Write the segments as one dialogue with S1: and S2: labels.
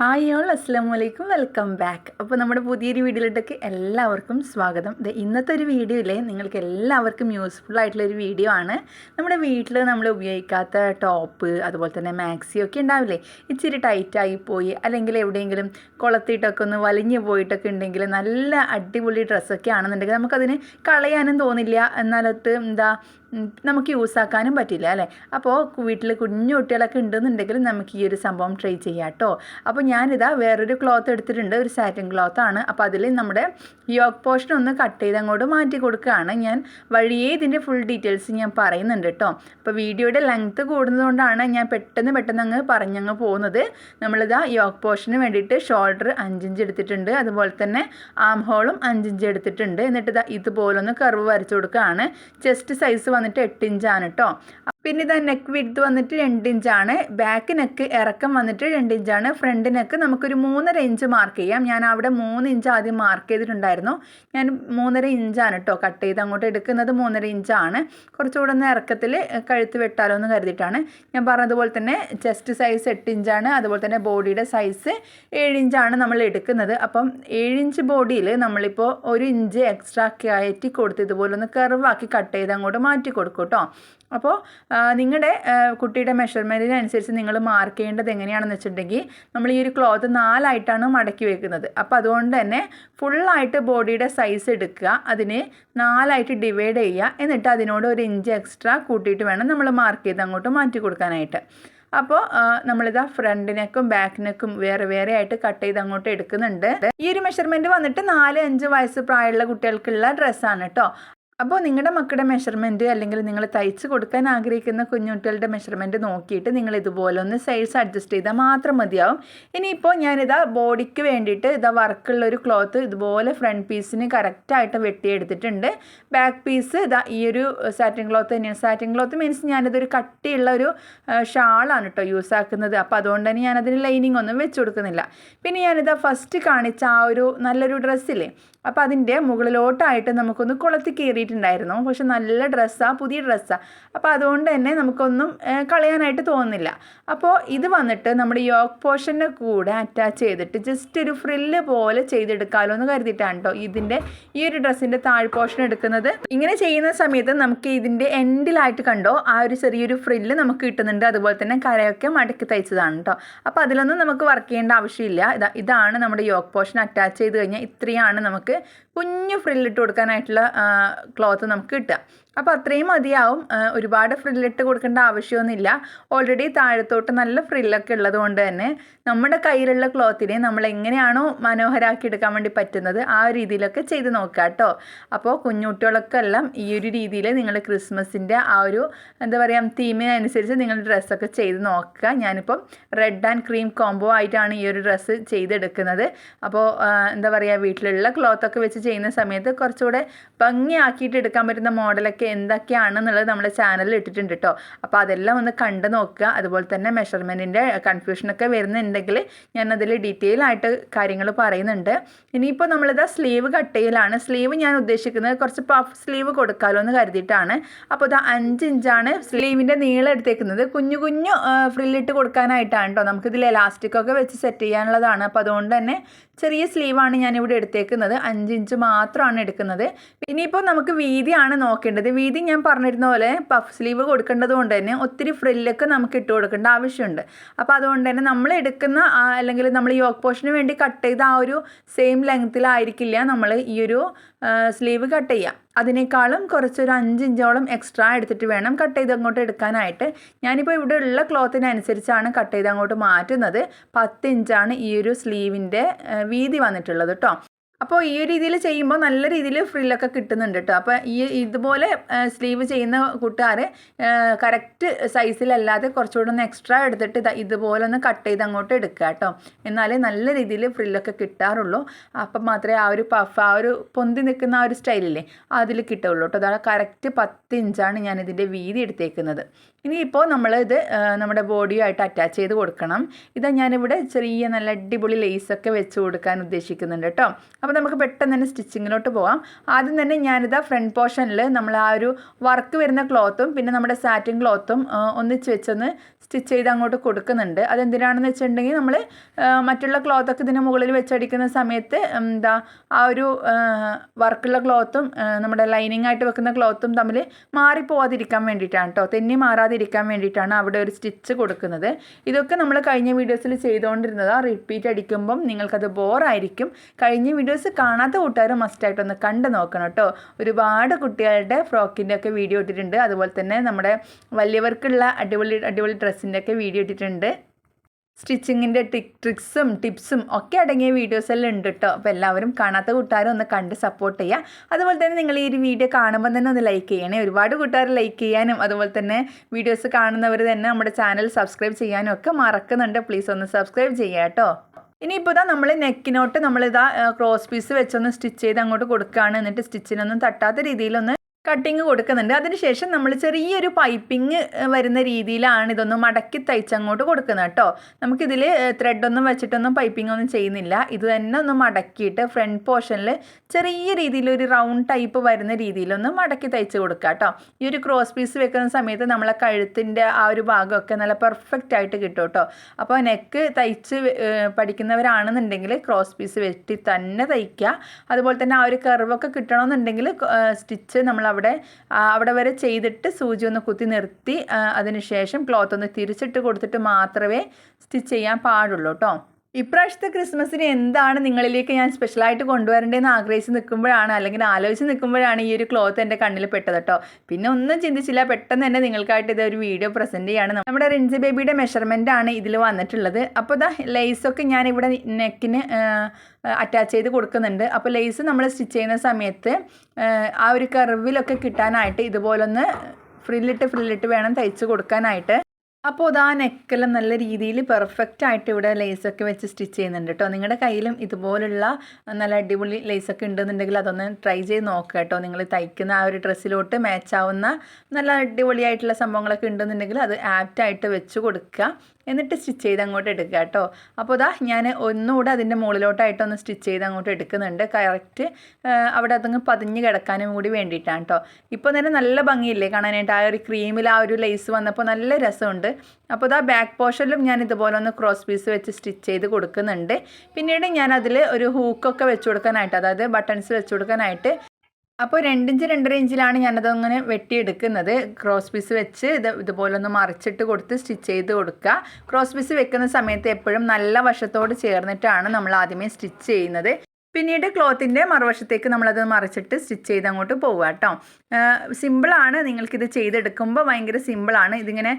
S1: Hi all അസ്സാം വലൈക്കും welcome back അപ്പോൾ നമ്മുടെ പുതിയൊരു വീഡിയോയിലേക്ക് എല്ലാവർക്കും സ്വാഗതം. ദ ഇന്നത്തെ ഒരു വീഡിയോയിലെ നിങ്ങൾക്ക് എല്ലാവർക്കും യൂസ്ഫുൾ ആയിട്ടുള്ള ഒരു വീഡിയോ ആണ്. നമ്മുടെ വീട്ടിൽ നമ്മൾ ഉപയോഗിക്കാത്ത ടോപ്പ് അതുപോലെ തന്നെ മാക്സി ഒക്കെ ഉണ്ടാവില്ലേ? ഇച്ചിരി ടൈറ്റായി പോയി അല്ലെങ്കിൽ എവിടെയെങ്കിലും കുളത്തിയിട്ടൊക്കെ ഒന്ന് വലിഞ്ഞു പോയിട്ടൊക്കെ ഉണ്ടെങ്കിൽ നല്ല അടിപൊളി ഡ്രസ്സൊക്കെ ആണെന്നുണ്ടെങ്കിൽ നമുക്കതിന് കളയാനും തോന്നില്ല. എന്നാലത്ത് എന്താ നമുക്ക് യൂസാക്കാനും പറ്റില്ല അല്ലേ? അപ്പോൾ വീട്ടിൽ കുഞ്ഞു കുട്ടികളൊക്കെ ഉണ്ടെന്നുണ്ടെങ്കിൽ നമുക്ക് ഈ ഒരു സംഭവം ട്രൈ ചെയ്യാം കേട്ടോ അപ്പോൾ ഞാനിതാ വേറൊരു ക്ലോത്ത് എടുത്തിട്ടുണ്ട് ഒരു സാറ്റിൻ ക്ലോത്ത് ആണ്. അപ്പോൾ അതിൽ നമ്മുടെ യോക്ക് പോർഷൻ ഒന്ന് കട്ട് ചെയ്ത് അങ്ങോട്ട് മാറ്റി കൊടുക്കുകയാണ്. ഞാൻ വഴിയേ ഇതിന്റെ ഫുൾ ഡീറ്റെയിൽസ് ഞാൻ പറയുന്നുണ്ട് കേട്ടോ അപ്പോൾ വീഡിയോയുടെ ലെങ്ത്ത് കൂടുന്നതുകൊണ്ടാണ് ഞാൻ പെട്ടെന്ന് പെട്ടെന്ന് അങ്ങ് പറഞ്ഞങ്ങ് പോകുന്നത്. നമ്മളിതാ യോക്ക് പോർഷന് വേണ്ടിയിട്ട് ഷോൾഡർ അഞ്ചിഞ്ച് എടുത്തിട്ടുണ്ട്. അതുപോലെ തന്നെ ആം ഹോളും അഞ്ചിഞ്ച് എടുത്തിട്ടുണ്ട്. എന്നിട്ട് ഇതാ ഇതുപോലൊന്ന് കർവ് വരച്ചു കൊടുക്കുകയാണ്. ചെസ്റ്റ് സൈസ് വന്നിട്ട് എട്ട് ഇഞ്ചാണ് കേട്ടോ പിന്നെ ഇതാ നെക്ക് വിഡ്ത്ത് വന്നിട്ട് രണ്ട് ഇഞ്ചാണ് ബാക്ക് നെക്ക് ഇറക്കം വന്നിട്ട് രണ്ട് ഇഞ്ചാണ് ഫ്രണ്ട് നെക്ക് നമുക്കൊരു മൂന്നര ഇഞ്ച് മാർക്ക് ചെയ്യാം. ഞാൻ അവിടെ മൂന്ന് ഇഞ്ച് ആദ്യം മാർക്ക് ചെയ്തിട്ടുണ്ടായിരുന്നു. ഞാൻ മൂന്നര ഇഞ്ചാണ് കേട്ടോ കട്ട് ചെയ്ത് അങ്ങോട്ട് എടുക്കുന്നത്. മൂന്നര ഇഞ്ചാണ് കുറച്ചുകൂടെ ഒന്ന് ഇറക്കത്തിൽ കഴുത്ത് വെട്ടാലോ എന്ന് കരുതിയിട്ടാണ്. ഞാൻ പറഞ്ഞതുപോലെ തന്നെ ചെസ്റ്റ് സൈസ് എട്ട് ഇഞ്ചാണ് അതുപോലെ തന്നെ ബോഡിയുടെ സൈസ് ഏഴ് ഇഞ്ചാണ് നമ്മൾ എടുക്കുന്നത്. അപ്പം ഏഴ് ഇഞ്ച് ബോഡിയിൽ നമ്മളിപ്പോൾ ഒരു ഇഞ്ച് എക്സ്ട്രാ കയറ്റി കൊടുത്ത് ഇതുപോലെ ഒന്ന് കർവാക്കി കട്ട് ചെയ്ത് അങ്ങോട്ട് മാറ്റി കൊടുക്കും കേട്ടോ അപ്പോൾ നിങ്ങളുടെ കുട്ടിയുടെ മെഷർമെന്റിനനുസരിച്ച് നിങ്ങൾ മാർക്ക് ചെയ്യേണ്ടത് എങ്ങനെയാണെന്ന് വെച്ചിട്ടുണ്ടെങ്കിൽ നമ്മൾ ഈ ഒരു ക്ലോത്ത് നാലായിട്ടാണ് മടക്കി വെക്കുന്നത്. അപ്പോൾ അതുകൊണ്ട് തന്നെ ഫുള്ളായിട്ട് ബോഡിയുടെ സൈസ് എടുക്കുക അതിനെ നാലായിട്ട് ഡിവൈഡ് ചെയ്യുക എന്നിട്ട് അതിനോട് ഒരു ഇഞ്ച് എക്സ്ട്രാ കൂട്ടിയിട്ട് വേണം നമ്മൾ മാർക്ക് ചെയ്ത് അങ്ങോട്ട് മാറ്റി കൊടുക്കാനായിട്ട്. അപ്പോൾ നമ്മളിതാ ഫ്രണ്ട് നെക്കും ബാക്ക് നെക്കും വേറെ വേറെ ആയിട്ട് കട്ട് ചെയ്ത് അങ്ങോട്ട് എടുക്കുന്നുണ്ട്. ഈ ഒരു മെഷർമെന്റ് വന്നിട്ട് നാല് അഞ്ച് വയസ്സ് പ്രായമുള്ള കുട്ടികൾക്കുള്ള ഡ്രസ്സാണ് കേട്ടോ അപ്പോൾ നിങ്ങളുടെ മക്കളുടെ മെഷർമെന്റ് അല്ലെങ്കിൽ നിങ്ങൾ തയ്ച്ച് കൊടുക്കാൻ ആഗ്രഹിക്കുന്ന കുഞ്ഞുകുട്ടികളുടെ മെഷർമെന്റ് നോക്കിയിട്ട് നിങ്ങൾ ഇതുപോലെ ഒന്ന് സൈസ് അഡ്ജസ്റ്റ് ചെയ്താൽ മാത്രം മതിയാവും. ഇനിയിപ്പോൾ ഞാനിതാ ബോഡിക്ക് വേണ്ടിയിട്ട് ഇതാ വർക്കുള്ള ഒരു ക്ലോത്ത് ഇതുപോലെ ഫ്രണ്ട് പീസിന് കറക്റ്റായിട്ട് വെട്ടിയെടുത്തിട്ടുണ്ട്. ബാക്ക് പീസ് ഇതാ ഈ ഒരു സാറ്റിൻ ക്ലോത്ത് തന്നെയാണ്. സാറ്റിൻ ക്ലോത്ത് മീൻസ് ഞാനിതൊരു കട്ടിയുള്ള ഒരു ഷാളാണ് കേട്ടോ യൂസ് ആക്കുന്നത്. അപ്പോൾ അതുകൊണ്ട് തന്നെ ഞാനതിന് ലൈനിങ് ഒന്നും വെച്ച് കൊടുക്കുന്നില്ല. പിന്നെ ഞാനിതാ ഫസ്റ്റ് കാണിച്ച ആ ഒരു നല്ലൊരു ഡ്രസ്സില്ലേ അപ്പോൾ അതിന്റെ മുകളിലോട്ടായിട്ട് നമുക്കൊന്ന് കുളത്തി കയറിയിട്ടുണ്ടായിരുന്നു. പക്ഷെ നല്ല ഡ്രസ്സാണ് പുതിയ ഡ്രസ്സാണ് അപ്പോൾ അതുകൊണ്ട് തന്നെ നമുക്കൊന്നും കളയാനായിട്ട് തോന്നുന്നില്ല. അപ്പോൾ ഇത് വന്നിട്ട് നമ്മുടെ യോക്ക് പോർഷന്റെ കൂടെ അറ്റാച്ച് ചെയ്തിട്ട് ജസ്റ്റ് ഒരു ഫ്രില്ല് പോലെ ചെയ്തെടുക്കാമല്ലോ എന്ന് കരുതിയിട്ടാണ് കേട്ടോ ഇതിന്റെ ഈ ഒരു ഡ്രസ്സിന്റെ താഴ് പോർഷൻ എടുക്കുന്നത്. ഇങ്ങനെ ചെയ്യുന്ന സമയത്ത് നമുക്ക് ഇതിന്റെ എൻഡിലായിട്ട് കണ്ടോ ആ ഒരു ചെറിയൊരു ഫ്രില്ല് നമുക്ക് കിട്ടുന്നുണ്ട്. അതുപോലെ തന്നെ കരയൊക്കെ മടക്കി തയ്ച്ചതാണ് കേട്ടോ അപ്പോൾ അതിലൊന്നും നമുക്ക് വർക്ക് ചെയ്യേണ്ട ആവശ്യമില്ല. ഇതാ ഇതാണ് നമ്മുടെ യോക്ക് പോർഷൻ അറ്റാച്ച് ചെയ്ത് കഴിഞ്ഞാൽ ഇത്രയാണ് നമുക്ക് കുഞ്ഞു ഫ്രില്ലിട്ട് കൊടുക്കാനായിട്ടുള്ള ക്ലോത്ത് നമുക്ക് കിട്ടുക. അപ്പോൾ അത്രയും മതിയാവും. ഒരുപാട് ഫ്രില്ലിട്ട് കൊടുക്കേണ്ട ആവശ്യമൊന്നുമില്ല. ഓൾറെഡി താഴത്തോട്ട് നല്ല ഫ്രില്ലൊക്കെ ഉള്ളത് കൊണ്ട് തന്നെ നമ്മുടെ കയ്യിലുള്ള ക്ലോത്തിനെ നമ്മൾ എങ്ങനെയാണോ മനോഹരാക്കി എടുക്കാൻ വേണ്ടി പറ്റുന്നത് ആ രീതിയിലൊക്കെ ചെയ്ത് നോക്കുക കേട്ടോ അപ്പോൾ കുഞ്ഞുകുട്ടികളൊക്കെ എല്ലാം ഈ ഒരു രീതിയിൽ നിങ്ങൾ ക്രിസ്മസിന്റെ ആ ഒരു എന്താ പറയുക തീമിനനുസരിച്ച് നിങ്ങൾ ഡ്രസ്സൊക്കെ ചെയ്ത് നോക്കുക. ഞാനിപ്പം റെഡ് ആൻഡ് ക്രീം കോംബോ ആയിട്ടാണ് ഈ ഒരു ഡ്രസ്സ് ചെയ്തെടുക്കുന്നത്. അപ്പോൾ എന്താ പറയുക വീട്ടിലുള്ള ക്ലോത്തൊക്കെ വെച്ച് ചെയ്യുന്ന സമയത്ത് കുറച്ചുകൂടെ ഭംഗിയാക്കിയിട്ട് എടുക്കാൻ പറ്റുന്ന മോഡലൊക്കെ എന്തൊക്കെയാണെന്നുള്ളത് നമ്മുടെ ചാനലിൽ ഇട്ടിട്ടുണ്ട് കേട്ടോ അപ്പോൾ അതെല്ലാം ഒന്ന് കണ്ടു നോക്കുക. അതുപോലെ തന്നെ മെഷർമെന്റിന്റെ കൺഫ്യൂഷനൊക്കെ വരുന്നുണ്ടെങ്കിൽ ഞാൻ അതിൽ ഡീറ്റെയിൽ ആയിട്ട് കാര്യങ്ങൾ പറയുന്നുണ്ട്. ഇനിയിപ്പോൾ നമ്മളിത് സ്ലീവ് കട്ടയിലാണ് സ്ലീവ് ഞാൻ ഉദ്ദേശിക്കുന്നത് കുറച്ച് പഫ് സ്ലീവ് കൊടുക്കാമല്ലോ എന്ന് കരുതിയിട്ടാണ്. അപ്പോൾ ഇത് അഞ്ച് ഇഞ്ചാണ് സ്ലീവിന്റെ നീളം എടുത്തേക്കുന്നത്. കുഞ്ഞു കുഞ്ഞു ഫ്രില്ലിട്ട് കൊടുക്കാനായിട്ടാണ് കേട്ടോ നമുക്കിതിൽ എലാസ്റ്റിക്കൊക്കെ വെച്ച് സെറ്റ് ചെയ്യാനുള്ളതാണ്. അപ്പോൾ അതുകൊണ്ട് തന്നെ ചെറിയ സ്ലീവാണ് ഞാനിവിടെ എടുത്തേക്കുന്നത്. അഞ്ച് ഇഞ്ച് മാത്രമാണ് എടുക്കുന്നത്. ഇനിയിപ്പോൾ നമുക്ക് വീതിയാണ് നോക്കേണ്ടത്. വീതി ഞാൻ പറഞ്ഞിരുന്ന പോലെ പഫ് സ്ലീവ് കൊടുക്കേണ്ടത് കൊണ്ട് തന്നെ ഒത്തിരി ഫ്രില്ലൊക്കെ നമുക്ക് ഇട്ട് കൊടുക്കേണ്ട ആവശ്യമുണ്ട്. അപ്പോൾ അതുകൊണ്ട് തന്നെ നമ്മൾ എടുക്കുന്ന അല്ലെങ്കിൽ നമ്മൾ യോക്ക് പോർഷന് വേണ്ടി കട്ട് ചെയ്ത ആ ഒരു സെയിം ലെങ്ത്തിലായിരിക്കില്ല നമ്മൾ ഈ ഒരു സ്ലീവ് കട്ട് ചെയ്യുക. അതിനേക്കാളും കുറച്ചൊരു അഞ്ച് ഇഞ്ചോളം എക്സ്ട്രാ എടുത്തിട്ട് വേണം കട്ട് ചെയ്ത് അങ്ങോട്ട് എടുക്കാനായിട്ട്. ഞാനിപ്പോൾ ഇവിടെ ഉള്ള ക്ലോത്തിനനുസരിച്ചാണ് കട്ട് ചെയ്ത് അങ്ങോട്ട് മാറ്റുന്നത്. പത്ത് ഇഞ്ചാണ് ഈ ഒരു സ്ലീവിന്റെ വീതി വന്നിട്ടുള്ളത് കേട്ടോ അപ്പോൾ ഈ ഒരു രീതിയിൽ ചെയ്യുമ്പോൾ നല്ല രീതിയിൽ ഫ്രില്ലൊക്കെ കിട്ടുന്നുണ്ട് കേട്ടോ അപ്പോൾ ഈ ഇതുപോലെ സ്ലീവ് ചെയ്യുന്ന കൂട്ടുകാർ കറക്റ്റ് സൈസിലല്ലാതെ കുറച്ചുകൂടെ ഒന്ന് എക്സ്ട്രാ എടുത്തിട്ട് ഇതാ ഇതുപോലെ ഒന്ന് കട്ട് ചെയ്ത് അങ്ങോട്ട് എടുക്കുക കേട്ടോ എന്നാലേ നല്ല രീതിയിൽ ഫ്രില്ലൊക്കെ കിട്ടാറുള്ളൂ. അപ്പം മാത്രമേ ആ ഒരു പഫ് ആ ഒരു പൊന്തി നിൽക്കുന്ന ആ ഒരു സ്റ്റൈലില്ലേ അതിൽ കിട്ടുള്ളൂ കേട്ടോ അതാണ് കറക്റ്റ് പത്ത് ഇഞ്ചാണ് ഞാൻ ഇതിന്റെ വീതി എടുത്തേക്കുന്നത്. ഇനിയിപ്പോൾ നമ്മൾ ഇത് നമ്മുടെ ബോഡിയുമായിട്ട് അറ്റാച്ച് ചെയ്ത് കൊടുക്കണം. ഇതാ ഞാനിവിടെ ചെറിയ നല്ല അടിപൊളി ലേസൊക്കെ വെച്ച് കൊടുക്കാൻ ഉദ്ദേശിക്കുന്നുണ്ട് കേട്ടോ അപ്പോൾ നമുക്ക് പെട്ടെന്ന് തന്നെ സ്റ്റിച്ചിങ്ങിലോട്ട് പോകാം ആദ്യം തന്നെ ഞാനിതാ ഫ്രണ്ട് പോർഷനിൽ നമ്മൾ ആ ഒരു വർക്ക് വരുന്ന ക്ലോത്തും പിന്നെ നമ്മുടെ സാറ്റിൻ ക്ലോത്തും ഒന്നിച്ച് വെച്ചൊന്ന് സ്റ്റിച്ച് ചെയ്ത് അങ്ങോട്ട് കൊടുക്കുന്നുണ്ട്. അതെന്തിനാണെന്ന് വെച്ചിട്ടുണ്ടെങ്കിൽ നമ്മൾ മറ്റുള്ള ക്ലോത്തൊക്കെ ഇതിന് മുകളിൽ വെച്ചടിക്കുന്ന സമയത്ത് എന്താ ആ ഒരു വർക്കുള്ള ക്ലോത്തും നമ്മുടെ ലൈനിങ് ആയിട്ട് വെക്കുന്ന ക്ലോത്തും തമ്മിൽ മാറിപ്പോവാതിരിക്കാൻ വേണ്ടിയിട്ടാണ് കേട്ടോ തെന്നി മാറാതിരിക്കാൻ വേണ്ടിയിട്ടാണ് അവിടെ ഒരു സ്റ്റിച്ച് കൊടുക്കുന്നത്. ഇതൊക്കെ നമ്മൾ കഴിഞ്ഞ വീഡിയോസിൽ ചെയ്തുകൊണ്ടിരുന്നതാണ് റിപ്പീറ്റ് അടിക്കുമ്പം നിങ്ങൾക്കത് ബോറായിരിക്കും. കഴിഞ്ഞ വീഡിയോസ് കാണാത്ത കൂട്ടുകാർ മസ്റ്റായിട്ടൊന്ന് കണ്ടു നോക്കണം കേട്ടോ. ഒരുപാട് കുട്ടികളുടെ ഫ്രോക്കിന്റെ ഒക്കെ വീഡിയോ ഇട്ടിട്ടുണ്ട്. അതുപോലെ തന്നെ നമ്മുടെ വലിയവർക്കുള്ള അടിപൊളി അടിപൊളി ഡ്രസ്സിന്റെ ഒക്കെ വീഡിയോ ഇട്ടിട്ടുണ്ട്. സ്റ്റിച്ചിങ്ങിന്റെ ടിക് ട്രിക്സും ടിപ്സും ഒക്കെ അടങ്ങിയ വീഡിയോസ് എല്ലാം ഉണ്ട് കേട്ടോ. അപ്പോൾ എല്ലാവരും കാണാത്ത കൂട്ടുകാരും ഒന്ന് കണ്ട് സപ്പോർട്ട് ചെയ്യുക അതുപോലെ തന്നെ നിങ്ങൾ ഈ ഒരു വീഡിയോ കാണുമ്പോൾ തന്നെ ഒന്ന് ലൈക്ക് ചെയ്യണേ. ഒരുപാട് കൂട്ടുകാർ ലൈക്ക് ചെയ്യാനും അതുപോലെ തന്നെ വീഡിയോസ് കാണുന്നവർ തന്നെ നമ്മുടെ ചാനൽ സബ്സ്ക്രൈബ് ചെയ്യാനും ഒക്കെ മറക്കുന്നുണ്ട്. പ്ലീസ് ഒന്ന് സബ്സ്ക്രൈബ് ചെയ്യുക കേട്ടോ. ഇനിയിപ്പോൾ ഇതാ നമ്മൾ നെക്കിനോട്ട് നമ്മളിതാ ക്രോസ് പീസ് വെച്ചൊന്ന് സ്റ്റിച്ച് ചെയ്ത് അങ്ങോട്ട് കൊടുക്കുകയാണ് എന്നിട്ട് സ്റ്റിച്ചിനൊന്നും തട്ടാത്ത രീതിയിലൊന്ന് കട്ടിങ് കൊടുക്കുന്നുണ്ട്. അതിനുശേഷം നമ്മൾ ചെറിയൊരു പൈപ്പിംഗ് വരുന്ന രീതിയിലാണ് ഇതൊന്ന് മടക്കി തയ്ച്ചങ്ങോട്ട് കൊടുക്കുന്നത് കേട്ടോ. നമുക്കിതിൽ ത്രെഡൊന്നും വെച്ചിട്ടൊന്നും പൈപ്പിംഗ് ഒന്നും ചെയ്യുന്നില്ല. ഇത് തന്നെ ഒന്ന് മടക്കിയിട്ട് ഫ്രണ്ട് പോർഷനിൽ ചെറിയ രീതിയിൽ ഒരു റൗണ്ട് ടൈപ്പ് വരുന്ന രീതിയിലൊന്ന് മടക്കി തയ്ച്ച് കൊടുക്കുക കേട്ടോ. ഈ ഒരു ക്രോസ് പീസ് വെക്കുന്ന സമയത്ത് നമ്മളെ കഴുത്തിന്റെ ആ ഒരു ഭാഗമൊക്കെ നല്ല പെർഫെക്റ്റ് ആയിട്ട് കിട്ടും കേട്ടോ. അപ്പോൾ നെക്ക് തയ്ച്ച് പഠിക്കുന്നവരാണെന്നുണ്ടെങ്കിൽ ക്രോസ് പീസ് വെട്ടി തന്നെ തയ്ക്കുക. അതുപോലെ തന്നെ ആ ഒരു കർവൊക്കെ കിട്ടണമെന്നുണ്ടെങ്കിൽ സ്റ്റിച്ച് നമ്മൾ അവിടെ അവിടെ വരെ ചെയ്തിട്ട് സൂചി ഒന്ന് കുത്തി നിർത്തി അതിനുശേഷം ക്ലോത്ത് ഒന്ന് തിരിച്ചിട്ട് കൊടുത്തിട്ട് മാത്രമേ സ്റ്റിച്ച് ചെയ്യാൻ പാടുള്ളൂ കേട്ടോ ഇപ്രാവശ്യത്തെ ക്രിസ്മസിന് എന്താണ് നിങ്ങളിലേക്ക് ഞാൻ സ്പെഷ്യലായിട്ട് കൊണ്ടുവരേണ്ടതെന്ന് ആഗ്രഹിച്ച് നിൽക്കുമ്പോഴാണ് അല്ലെങ്കിൽ ആലോചിച്ച് നിൽക്കുമ്പോഴാണ് ഈ ഒരു ക്ലോത്ത് എന്റെ കണ്ണിൽ പെട്ടത് കേട്ടോ പിന്നെ ഒന്നും ചിന്തിച്ചില്ല പെട്ടെന്ന് തന്നെ നിങ്ങൾക്കായിട്ട് ഇത് ഒരു വീഡിയോ പ്രസന്റ് ചെയ്യാണ്. നമ്മുടെ റിൻസി ബേബിയുടെ മെഷർമെന്റ് ആണ് ഇതിൽ വന്നിട്ടുള്ളത്. അപ്പോൾ ഇതാ ലേസൊക്കെ ഞാൻ ഇവിടെ നെക്കിന് അറ്റാച്ച് ചെയ്ത് കൊടുക്കുന്നുണ്ട്. അപ്പോൾ ലേസ് നമ്മൾ സ്റ്റിച്ച് ചെയ്യുന്ന സമയത്ത് ആ ഒരു കർവിലൊക്കെ കിട്ടാനായിട്ട് ഇതുപോലൊന്ന് ഫ്രില്ലിട്ട് ഫ്രില്ലിട്ട് വേണം തയ്ച്ച് കൊടുക്കാനായിട്ട്. അപ്പോൾ അതാ നെക്കെല്ലാം നല്ല രീതിയിൽ പെർഫെക്റ്റ് ആയിട്ട് ഇവിടെ ലേസൊക്കെ വെച്ച് സ്റ്റിച്ച് ചെയ്യുന്നുണ്ട് കേട്ടോ നിങ്ങളുടെ കയ്യിലും ഇതുപോലുള്ള നല്ല അടിപൊളി ലേസൊക്കെ ഉണ്ടെന്നുണ്ടെങ്കിൽ അതൊന്ന് ട്രൈ ചെയ്ത് നോക്കുക കേട്ടോ നിങ്ങൾ തയ്ക്കുന്ന ആ ഒരു ഡ്രസ്സിലോട്ട് മാച്ച് ആവുന്ന നല്ല അടിപൊളിയായിട്ടുള്ള സംഭവങ്ങളൊക്കെ ഉണ്ടെന്നുണ്ടെങ്കിൽ അത് ആപ്റ്റായിട്ട് വെച്ച് കൊടുക്കുക. എന്നിട്ട് സ്റ്റിച്ച് ചെയ്ത് അങ്ങോട്ട് എടുക്കുക കേട്ടോ. അപ്പോൾ ഇതാ ഞാൻ ഒന്നുകൂടെ അതിന്റെ മുകളിലോട്ടായിട്ടൊന്ന് സ്റ്റിച്ച് ചെയ്ത് അങ്ങോട്ട് എടുക്കുന്നുണ്ട്. കറക്റ്റ് അവിടെ അതങ്ങ് പതിഞ്ഞ് കിടക്കാനും കൂടി വേണ്ടിയിട്ടാണ് കേട്ടോ. ഇപ്പോൾ തന്നെ നല്ല ഭംഗിയില്ലേ കാണാനായിട്ട്? ആ ഒരു ക്രീമിൽ ആ ഒരു ലേസ് വന്നപ്പോൾ നല്ല രസമുണ്ട്. അപ്പോൾ ഇതാ ബാക്ക് പോർഷനിലും ഞാൻ ഇതുപോലെ ഒന്ന് ക്രോസ് പീസ് വെച്ച് സ്റ്റിച്ച് ചെയ്ത് കൊടുക്കുന്നുണ്ട്. പിന്നീട് ഞാൻ അതിൽ ഒരു ഹൂക്കൊക്കെ വെച്ച് കൊടുക്കാനായിട്ട് അതായത് ബട്ടൺസ് വെച്ച് കൊടുക്കാനായിട്ട് അപ്പോൾ രണ്ടിഞ്ച് രണ്ടര ഇഞ്ചിലാണ് ഞാനത് അങ്ങനെ വെട്ടിയെടുക്കുന്നത്. ക്രോസ് പീസ് വെച്ച് ഇത് ഇതുപോലെ ഒന്ന് മറിച്ചിട്ട് കൊടുത്ത് സ്റ്റിച്ച് ചെയ്ത് കൊടുക്കുക. ക്രോസ് പീസ് വെക്കുന്ന സമയത്ത് എപ്പോഴും നല്ല വശത്തോട് ചേർന്നിട്ടാണ് നമ്മൾ ആദ്യമേ സ്റ്റിച്ച് ചെയ്യുന്നത്. പിന്നീട് ക്ലോത്തിന്റെ മറുവശത്തേക്ക് നമ്മളത് മറിച്ചിട്ട് സ്റ്റിച്ച് ചെയ്ത് അങ്ങോട്ട് പോവുക കേട്ടോ. സിമ്പിളാണ് നിങ്ങൾക്കിത് ചെയ്തെടുക്കുമ്പോൾ ഭയങ്കര സിമ്പിളാണ്. ഇതിങ്ങനെ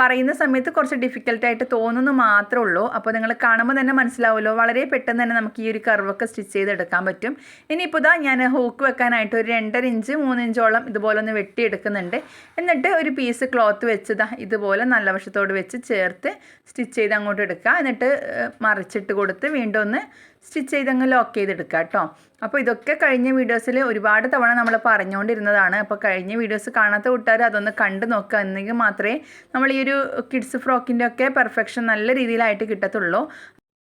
S1: പറയുന്ന സമയത്ത് കുറച്ച് ഡിഫിക്കൽട്ടായിട്ട് തോന്നുന്നു മാത്രമേ ഉള്ളൂ. അപ്പോൾ നിങ്ങൾ കാണുമ്പോൾ തന്നെ മനസ്സിലാവുമല്ലോ. വളരെ പെട്ടെന്ന് തന്നെ നമുക്ക് ഈ ഒരു കർവൊക്കെ സ്റ്റിച്ച് ചെയ്തെടുക്കാൻ പറ്റും. ഇനിയിപ്പോൾ ഇതാ ഞാൻ ഹൂക്ക് വെക്കാനായിട്ട് ഒരു രണ്ടര ഇഞ്ച് മൂന്ന് ഇഞ്ചോളം ഇതുപോലെ ഒന്ന് വെട്ടിയെടുക്കുന്നുണ്ട്. എന്നിട്ട് ഒരു പീസ് ക്ലോത്ത് വെച്ചതാ ഇതുപോലെ നല്ല വശത്തോട് വെച്ച് ചേർത്ത് സ്റ്റിച്ച് ചെയ്ത് അങ്ങോട്ട് എടുക്കുക. എന്നിട്ട് മറിച്ചിട്ട് കൊടുത്ത് വീണ്ടും ഒന്ന് സ്റ്റിച്ച് ചെയ്തങ്ങ് ലോക്ക് ചെയ്തെടുക്കുക കേട്ടോ അപ്പോൾ ഇതൊക്കെ കഴിഞ്ഞ വീഡിയോസിൽ ഒരുപാട് തവണ നമ്മൾ പറഞ്ഞുകൊണ്ടിരുന്നതാണ് അപ്പോൾ കഴിഞ്ഞ വീഡിയോസ് കാണാത്ത കൂട്ടുകാർ അതൊന്ന് കണ്ടു നോക്കുക എന്നെങ്കിൽ മാത്രമേ നമ്മൾ ഈ ഒരു കിഡ്സ് ഫ്രോക്കിന്റെ ഒക്കെ പെർഫെക്ഷൻ നല്ല രീതിയിലായിട്ട് കിട്ടത്തുള്ളൂ.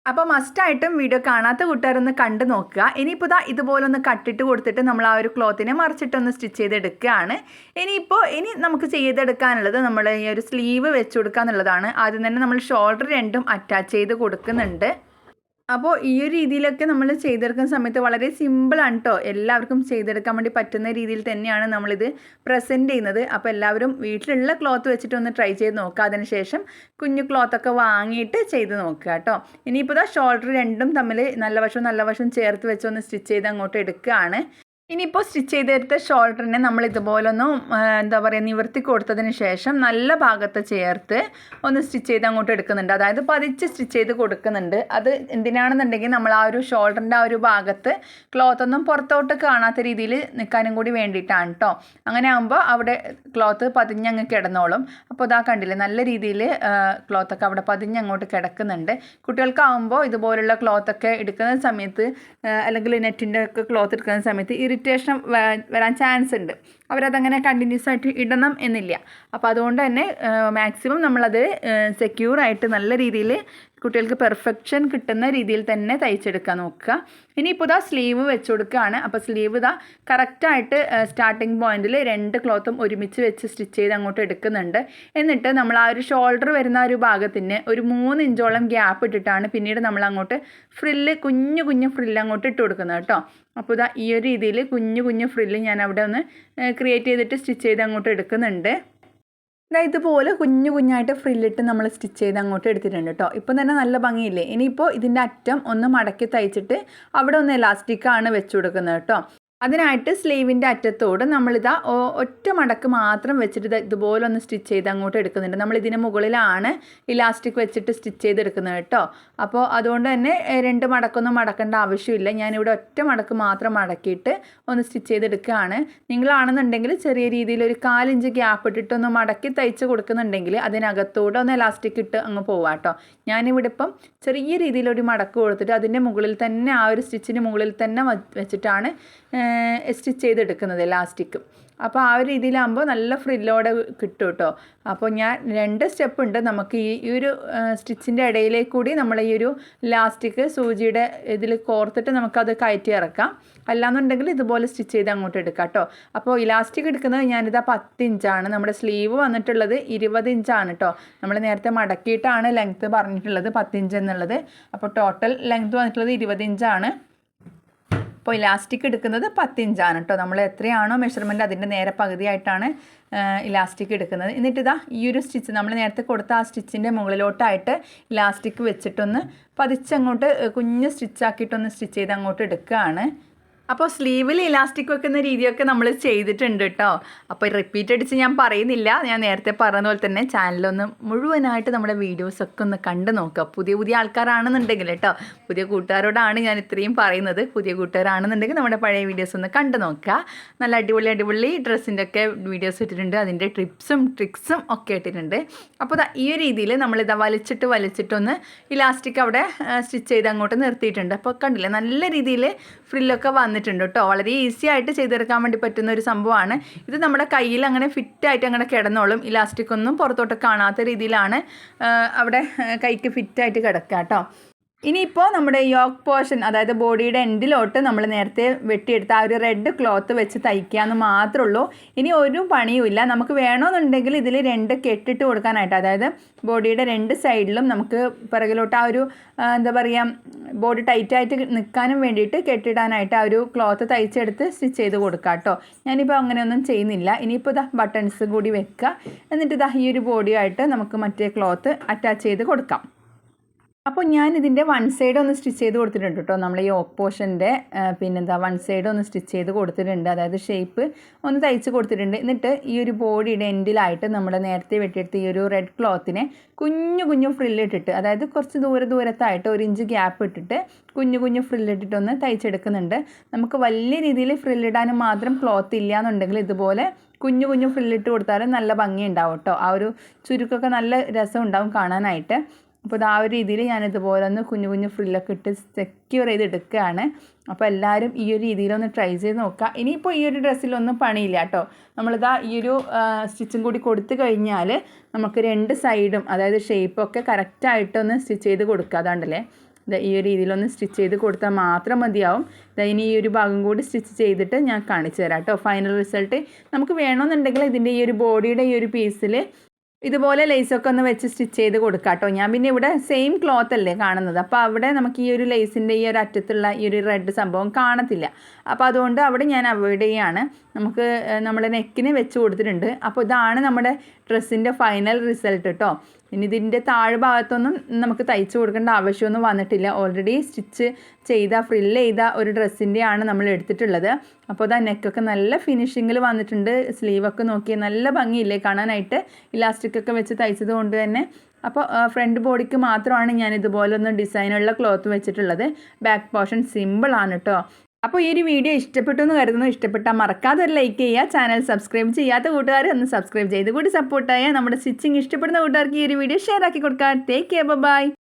S1: അപ്പോൾ മസ്റ്റായിട്ടും വീഡിയോ കാണാത്ത കൂട്ടുകാരൊന്ന് കണ്ടു നോക്കുക ഇനിയിപ്പോൾ ഇതാ ഇതുപോലെ ഒന്ന് കട്ടിട്ട് കൊടുത്തിട്ട് നമ്മൾ ആ ഒരു ക്ലോത്തിനെ മറിച്ചിട്ടൊന്ന് സ്റ്റിച്ച് ചെയ്തെടുക്കുകയാണ് ഇനിയിപ്പോൾ ഇനി നമുക്ക് ചെയ്തെടുക്കാനുള്ളത് നമ്മൾ ഈ ഒരു സ്ലീവ് വെച്ച് കൊടുക്കുക എന്നുള്ളതാണ് ആദ്യം തന്നെ നമ്മൾ ഷോൾഡർ രണ്ടും അറ്റാച്ച് ചെയ്ത് കൊടുക്കുന്നുണ്ട്. അപ്പോൾ ഈ ഒരു രീതിയിലൊക്കെ നമ്മൾ ചെയ്തെടുക്കുന്ന സമയത്ത് വളരെ സിമ്പിളാണ് കേട്ടോ എല്ലാവർക്കും ചെയ്തെടുക്കാൻ വേണ്ടി പറ്റുന്ന രീതിയിൽ തന്നെയാണ് നമ്മളിത് പ്രസന്റ് ചെയ്യുന്നത്. അപ്പോൾ എല്ലാവരും വീട്ടിലുള്ള ക്ലോത്ത് വെച്ചിട്ട് ഒന്ന് ട്രൈ ചെയ്ത് നോക്കുക അതിനുശേഷം കുഞ്ഞു ക്ലോത്തൊക്കെ വാങ്ങിയിട്ട് ചെയ്ത് നോക്കുക കേട്ടോ ഇനിയിപ്പോൾ ഷോൾഡർ രണ്ടും തമ്മിൽ നല്ല വശവും നല്ല വശവും ചേർത്ത് വെച്ച് ഒന്ന് സ്റ്റിച്ച് ചെയ്ത് അങ്ങോട്ട് എടുക്കുകയാണ്. ഇനിയിപ്പോൾ സ്റ്റിച്ച് ചെയ്തെടുത്ത ഷോൾഡറിനെ നമ്മൾ ഇതുപോലൊന്ന് എന്താ പറയുക നിവർത്തി കൊടുത്തതിന് ശേഷം നല്ല ഭാഗത്ത് ചേർത്ത് ഒന്ന് സ്റ്റിച്ച് ചെയ്ത് അങ്ങോട്ട് എടുക്കുന്നുണ്ട്. അതായത് പതിച്ച് സ്റ്റിച്ച് ചെയ്ത് കൊടുക്കുന്നുണ്ട്. അത് എന്തിനാണെന്നുണ്ടെങ്കിൽ നമ്മൾ ആ ഒരു ഷോൾഡറിന്റെ ആ ഒരു ഭാഗത്ത് ക്ലോത്ത് ഒന്നും പുറത്തോട്ട് കാണാത്ത രീതിയിൽ നിൽക്കാനും കൂടി വേണ്ടിയിട്ടാണ് കേട്ടോ അങ്ങനെ ആകുമ്പോൾ അവിടെ ക്ലോത്ത് പതിഞ്ഞങ്ങ് കിടന്നോളും. അപ്പോൾ ഇതാ കണ്ടില്ലേ നല്ല രീതിയിൽ ക്ലോത്തൊക്കെ അവിടെ പതിഞ്ഞങ്ങോട്ട് കിടക്കുന്നുണ്ട്. കുട്ടികൾക്കാവുമ്പോൾ ഇതുപോലുള്ള ക്ലോത്തൊക്കെ എടുക്കുന്ന സമയത്ത് അല്ലെങ്കിൽ നെറ്റിന്റെ ഒക്കെ ക്ലോത്ത് എടുക്കുന്ന സമയത്ത് ഇറി ഇറിറ്റേഷൻ വരാൻ ചാൻസ് ഉണ്ട്. അവരതങ്ങനെ കണ്ടിന്യൂസ് ആയിട്ട് ഇടണം എന്നില്ല. അപ്പോൾ അതുകൊണ്ട് തന്നെ മാക്സിമം നമ്മളത് സെക്യൂർ ആയിട്ട് നല്ല രീതിയിൽ കുട്ടികൾക്ക് പെർഫെക്ഷൻ കിട്ടുന്ന രീതിയിൽ തന്നെ തയ്ച്ചെടുക്കാൻ നോക്കുക. ഇനിയിപ്പോൾ ഇതാ സ്ലീവ് വെച്ച് കൊടുക്കുകയാണ്. അപ്പോൾ സ്ലീവ് ഇതാ കറക്റ്റായിട്ട് സ്റ്റാർട്ടിങ് പോയിന്റിൽ രണ്ട് ക്ലോത്തും ഒരുമിച്ച് വെച്ച് സ്റ്റിച്ച് ചെയ്ത് അങ്ങോട്ട് എടുക്കുന്നുണ്ട്. എന്നിട്ട് നമ്മൾ ആ ഒരു ഷോൾഡർ വരുന്ന ഒരു ഭാഗത്തിന് ഒരു മൂന്ന് ഇഞ്ചോളം ഗ്യാപ്പ് ഇട്ടിട്ടാണ് പിന്നീട് നമ്മൾ അങ്ങോട്ട് ഫ്രില്ല് കുഞ്ഞു കുഞ്ഞു ഫ്രില്ല് അങ്ങോട്ട് ഇട്ട് കൊടുക്കുന്നത് കേട്ടോ. അപ്പോൾ ഇതാ ഈ ഒരു രീതിയിൽ കുഞ്ഞു കുഞ്ഞു ഫ്രില്ല് ഞാൻ അവിടെ ഒന്ന് ക്രിയേറ്റ് ചെയ്തിട്ട് സ്റ്റിച്ച് ചെയ്ത് അങ്ങോട്ട് എടുക്കുന്നുണ്ട്. ഇതാ ഇതുപോലെ കുഞ്ഞു കുഞ്ഞായിട്ട് ഫ്രില്ലിട്ട് നമ്മൾ സ്റ്റിച്ച് ചെയ്ത് അങ്ങോട്ട് എടുത്തിട്ടുണ്ട് കേട്ടോ. ഇപ്പം തന്നെ നല്ല ഭംഗിയില്ലേ? ഇനിയിപ്പോൾ ഇതിന്റെ അറ്റം ഒന്ന് മടക്കി തയ്ച്ചിട്ട് അവിടെ ഒന്ന് എലാസ്റ്റിക്കാണ് വെച്ച് കൊടുക്കുന്നത് കേട്ടോ. അതിനായിട്ട് സ്ലീവിന്റെ അറ്റത്തോട് നമ്മളിതാ ഒറ്റ മടക്ക് മാത്രം വെച്ചിട്ട് ഇത് ഇതുപോലെ ഒന്ന് സ്റ്റിച്ച് ചെയ്ത് അങ്ങോട്ട് എടുക്കുന്നുണ്ട്. നമ്മൾ ഇതിന് മുകളിലാണ് ഇലാസ്റ്റിക് വെച്ചിട്ട് സ്റ്റിച്ച് ചെയ്തെടുക്കുന്നത് കേട്ടോ. അപ്പോൾ അതുകൊണ്ട് തന്നെ രണ്ട് മടക്കൊന്നും മടക്കേണ്ട ആവശ്യമില്ല. ഞാനിവിടെ ഒറ്റ മടക്ക് മാത്രം മടക്കിയിട്ട് ഒന്ന് സ്റ്റിച്ച് ചെയ്തെടുക്കുകയാണ്. നിങ്ങളാണെന്നുണ്ടെങ്കിൽ ചെറിയ രീതിയിൽ ഒരു കാലിഞ്ച് ഗ്യാപ്പ് ഇട്ടിട്ടൊന്ന് മടക്കി തയ്ച്ച് കൊടുക്കുന്നുണ്ടെങ്കിൽ അതിനകത്തോടെ ഒന്ന് ഇലാസ്റ്റിക് ഇട്ട് അങ്ങ് പോവാം കേട്ടോ. ഞാനിവിടെ ഇപ്പം ചെറിയ രീതിയിലൊരു മടക്ക് കൊടുത്തിട്ട് അതിന്റെ മുകളിൽ തന്നെ ആ ഒരു സ്റ്റിച്ചിന് മുകളിൽ തന്നെ വെച്ചിട്ടാണ് സ്റ്റിച്ച് ചെയ്തെടുക്കുന്നത് ലാസ്റ്റിക്ക് അപ്പോൾ ആ ഒരു രീതിയിലാകുമ്പോൾ നല്ല ഫ്രില്ലോടെ കിട്ടും കേട്ടോ അപ്പോൾ ഞാൻ രണ്ട് സ്റ്റെപ്പ് ഉണ്ട് നമുക്ക് ഈ ഈ ഒരു സ്റ്റിച്ചിന്റെ ഇടയിലേക്ക് കൂടി നമ്മൾ ഈ ഒരു ലാസ്റ്റിക്ക് സൂചിയുടെ ഇതിൽ കോർത്തിട്ട് നമുക്കത് കയറ്റി ഇറക്കാം. അല്ലാന്നുണ്ടെങ്കിൽ ഇതുപോലെ സ്റ്റിച്ച് ചെയ്ത് അങ്ങോട്ട് എടുക്കാം കേട്ടോ. അപ്പോൾ ഇലാസ്റ്റിക് എടുക്കുന്നത് ഞാനിതാ പത്ത് ഇഞ്ചാണ് നമ്മുടെ സ്ലീവ് വന്നിട്ടുള്ളത് ഇരുപത് ഇഞ്ചാണ് കേട്ടോ നമ്മൾ നേരത്തെ മടക്കിയിട്ടാണ് ലെങ്ത്ത് പറഞ്ഞിട്ടുള്ളത് പത്ത് ഇഞ്ച് എന്നുള്ളത്. അപ്പോൾ ടോട്ടൽ ലെങ്ത്ത് വന്നിട്ടുള്ളത് ഇരുപത് ഇഞ്ചാണ് അപ്പോൾ ഇലാസ്റ്റിക് എടുക്കുന്നത് പത്ത് ഇഞ്ചാണ് കേട്ടോ. നമ്മൾ എത്രയാണോ മെഷർമെന്റ് അതിന്റെ നേരെ പകുതിയായിട്ടാണ് ഇലാസ്റ്റിക് എടുക്കുന്നത്. എന്നിട്ട് ഇതാ ഈ ഒരു സ്റ്റിച്ച് നമ്മൾ നേരത്തെ കൊടുത്ത ആ സ്റ്റിച്ചിന്റെ മുകളിലോട്ടായിട്ട് ഇലാസ്റ്റിക് വെച്ചിട്ടൊന്ന് പതിച്ചങ്ങോട്ട് കുഞ്ഞ് സ്റ്റിച്ചാക്കിയിട്ടൊന്ന് സ്റ്റിച്ച് ചെയ്ത് അങ്ങോട്ട് എടുക്കുകയാണ്. അപ്പോൾ സ്ലീവിൽ ഇലാസ്റ്റിക് വെക്കുന്ന രീതിയൊക്കെ നമ്മൾ ചെയ്തിട്ടുണ്ട് കേട്ടോ അപ്പോൾ റിപ്പീറ്റ് അടിച്ച് ഞാൻ പറയുന്നില്ല. ഞാൻ നേരത്തെ പറഞ്ഞ പോലെ തന്നെ ചാനലൊന്ന് മുഴുവനായിട്ട് നമ്മുടെ വീഡിയോസൊക്കെ ഒന്ന് കണ്ടു നോക്കുക. പുതിയ പുതിയ ആൾക്കാരാണെന്നുണ്ടെങ്കിൽ കേട്ടോ പുതിയ കൂട്ടുകാരോടാണ് ഞാൻ ഇത്രയും പറയുന്നത്. പുതിയ കൂട്ടുകാരാണെന്നുണ്ടെങ്കിൽ നമ്മുടെ പഴയ വീഡിയോസ് ഒന്ന് കണ്ടു നോക്കുക. നല്ല അടിപൊളി അടിപൊളി ഡ്രസ്സിന്റെ ഒക്കെ വീഡിയോസ് ഇട്ടിട്ടുണ്ട്. അതിന്റെ ട്രിപ്സും ട്രിക്സും ഒക്കെ ഇട്ടിട്ടുണ്ട്. അപ്പോൾ ഈ രീതിയിൽ നമ്മളിതാ വലിച്ചിട്ട് വലിച്ചിട്ടൊന്ന് ഇലാസ്റ്റിക് അവിടെ സ്റ്റിച്ച് ചെയ്ത് അങ്ങോട്ട് നിർത്തിയിട്ടുണ്ട്. അപ്പോൾ കണ്ടില്ലേ? നല്ല രീതിയിൽ ഫ്രില്ലൊക്കെ വന്നിട്ടുണ്ട്. കേട്ടോ. വളരെ ഈസി ആയിട്ട് ചെയ്തെടുക്കാൻ വേണ്ടി പറ്റുന്ന ഒരു സംഭവമാണ്. ഇത് നമ്മുടെ കയ്യിൽ അങ്ങനെ ഫിറ്റായിട്ട് അങ്ങനെ കിടന്നോളും. ഇലാസ്റ്റിക് ഒന്നും പുറത്തോട്ട് കാണാത്ത രീതിയിലാണ് അവിടെ കൈക്ക് ഫിറ്റായിട്ട് കിടക്കുക കേട്ടോ. ഇനിയിപ്പോൾ നമ്മുടെ യോക്ക് പോർഷൻ അതായത് ബോഡിയുടെ എൻഡിലോട്ട് നമ്മൾ നേരത്തെ വെട്ടിയെടുത്ത ആ ഒരു റെഡ് ക്ലോത്ത് വെച്ച് തയ്ക്കാമെന്ന് മാത്രമേ ഉള്ളൂ ഇനി ഒരു പണിയുമില്ല നമുക്ക് വേണമെന്നുണ്ടെങ്കിൽ ഇതിൽ രണ്ട് കെട്ടിട്ട് കൊടുക്കാനായിട്ട്. അതായത് ബോഡിയുടെ രണ്ട് സൈഡിലും നമുക്ക് പിറകിലോട്ട് ആ ഒരു എന്താ പറയുക ബോഡി ടൈറ്റായിട്ട് നിൽക്കാനും വേണ്ടിയിട്ട് കെട്ടിടാനായിട്ട് ആ ഒരു ക്ലോത്ത് തയ്ച്ചെടുത്ത് സ്റ്റിച്ച് ചെയ്ത് കൊടുക്കാം കേട്ടോ ഞാനിപ്പോൾ അങ്ങനെയൊന്നും ചെയ്യുന്നില്ല. ഇനിയിപ്പോൾ ഇതാ ബട്ടൺസ് കൂടി വെക്കുക എന്നിട്ട് ഇതാ ഈ ഒരു ബോഡിയായിട്ട് നമുക്ക് മറ്റേ ക്ലോത്ത് അറ്റാച്ച് ചെയ്ത് കൊടുക്കാം. അപ്പോൾ ഞാൻ ഇതിന്റെ വൺ സൈഡ് ഒന്ന് സ്റ്റിച്ച് ചെയ്ത് കൊടുത്തിട്ടുണ്ട് കേട്ടോ. നമ്മൾ ഈ ഓക്ക് പോർഷന്റെ പിന്നെന്താ വൺ സൈഡ് ഒന്ന് സ്റ്റിച്ച് ചെയ്ത് കൊടുത്തിട്ടുണ്ട്. അതായത് ഷേപ്പ് ഒന്ന് തയ്ച്ച് കൊടുത്തിട്ടുണ്ട്. എന്നിട്ട് ഈ ഒരു ബോഡിയുടെ എൻഡിലായിട്ട് നമ്മൾ നേരത്തെ വെട്ടിയെടുത്ത ഈ ഒരു റെഡ് ക്ലോത്തിനെ കുഞ്ഞു കുഞ്ഞു ഫ്രില്ലിട്ടിട്ട് അതായത് കുറച്ച് ദൂരെ ദൂരത്തായിട്ട് ഒരു ഇഞ്ച് ഗ്യാപ്പ് ഇട്ടിട്ട് കുഞ്ഞു കുഞ്ഞു ഫ്രില്ലിട്ടിട്ടൊന്ന് തയ്ച്ചെടുക്കുന്നുണ്ട്. നമുക്ക് വലിയ രീതിയിൽ ഫ്രില്ലിടാനും മാത്രം ക്ലോത്ത് ഇല്ല എന്നുണ്ടെങ്കിൽ ഇതുപോലെ കുഞ്ഞു കുഞ്ഞു ഫ്രില്ലിട്ട് കൊടുത്താലും നല്ല ഭംഗി ഉണ്ടാവും കേട്ടോ. ആ ഒരു ചുരുക്കൊക്കെ നല്ല രസം ഉണ്ടാവും കാണാനായിട്ട്. അപ്പോൾ ആ ഒരു രീതിയിൽ ഞാനിതുപോലെ ഒന്ന് കുഞ്ഞു കുഞ്ഞു ഫ്രില്ലൊക്കെ ഇട്ട് സെക്യൂർ ചെയ്ത് എടുക്കുകയാണ് അപ്പോൾ എല്ലാവരും ഈ ഒരു രീതിയിലൊന്ന് ട്രൈ ചെയ്ത് നോക്കുക ഇനിയിപ്പോൾ ഈ ഒരു ഡ്രസ്സിലൊന്നും പണിയില്ല കേട്ടോ. നമ്മളിതാ ഈ ഒരു സ്റ്റിച്ചും കൂടി കൊടുത്തു കഴിഞ്ഞാൽ നമുക്ക് രണ്ട് സൈഡും അതായത് ഷേപ്പൊക്കെ കറക്റ്റായിട്ടൊന്ന് സ്റ്റിച്ച് ചെയ്ത് കൊടുക്കുക അതാണ്ടല്ലേ? ഈ ഒരു രീതിയിലൊന്ന് സ്റ്റിച്ച് ചെയ്ത് കൊടുത്താൽ മാത്രം മതിയാവും. ഇനി ഈ ഒരു ഭാഗം കൂടി സ്റ്റിച്ച് ചെയ്തിട്ട് ഞാൻ കാണിച്ചു തരാം കേട്ടോ. ഫൈനൽ റിസൾട്ട് നമുക്ക് വേണമെന്നുണ്ടെങ്കിൽ ഇതിന്റെ ഈ ഒരു ബോഡിയുടെ ഈ ഒരു പീസിൽ ഇതുപോലെ ലേസൊക്കെ ഒന്ന് വെച്ച് സ്റ്റിച്ച് ചെയ്ത് കൊടുക്കാം കേട്ടോ ഞാൻ പിന്നെ ഇവിടെ സെയിം ക്ലോത്ത് അല്ലേ കാണുന്നത്. അപ്പോൾ അവിടെ നമുക്ക് ഈ ഒരു ലേസിന്റെ ഈ ഒരു അറ്റത്തുള്ള ഈ ഒരു റെഡ് സംഭവം കാണത്തില്ല. അപ്പോൾ അതുകൊണ്ട് അവിടെ ഞാൻ അവോയ്ഡ് ചെയ്യാണ്. നമുക്ക് നമ്മുടെ നെക്കിന് വെച്ച് കൊടുത്തിട്ടുണ്ട്. അപ്പോൾ ഇതാണ് നമ്മുടെ ഡ്രസ്സിന്റെ ഫൈനൽ റിസൾട്ട് കേട്ടോ ഇനി ഇതിന്റെ താഴ്ഭാഗത്തൊന്നും നമുക്ക് തയ്ച്ചു കൊടുക്കേണ്ട ആവശ്യമൊന്നും വന്നിട്ടില്ല. ഓൾറെഡി സ്റ്റിച്ച് ചെയ്ത ഫ്രില്ല് ചെയ്ത ഒരു ഡ്രസ്സിന്റെയാണ് നമ്മൾ എടുത്തിട്ടുള്ളത്. അപ്പോൾ അതാ നെക്കൊക്കെ നല്ല ഫിനിഷിങ്ങിൽ വന്നിട്ടുണ്ട്. സ്ലീവൊക്കെ നോക്കി നല്ല ഭംഗിയില്ലേ കാണാനായിട്ട്. ഇലാസ്റ്റിക്കൊക്കെ വെച്ച് തയ്ച്ചത് കൊണ്ട് തന്നെ. അപ്പോൾ ഫ്രണ്ട് ബോഡിക്ക് മാത്രമാണ് ഞാൻ ഇതുപോലൊന്ന് ഡിസൈനുള്ള ക്ലോത്ത് വെച്ചിട്ടുള്ളത്. ബാക്ക് പോർഷൻ സിമ്പിളാണ് കേട്ടോ അപ്പോൾ ഈ ഒരു വീഡിയോ ഇഷ്ടപ്പെട്ടു എന്ന് കരുതുന്നു. ഇഷ്ടപ്പെട്ടാൽ മറക്കാതെ ഒരു ലൈക്ക് ചെയ്യുക. ചാനൽ സബ്സ്ക്രൈബ് ചെയ്യാത്ത കൂട്ടുകാർ ഒന്ന് സബ്സ്ക്രൈബ് ചെയ്ത് കൂടി സപ്പോർട്ടായ നമ്മുടെ സ്റ്റിച്ചിങ് ഇഷ്ടപ്പെടുന്ന കൂട്ടുകാർക്ക് ഈ ഒരു വീഡിയോ ഷെയർ ആക്കി കൊടുക്കുക ടേക്ക് കെയർ ബൈ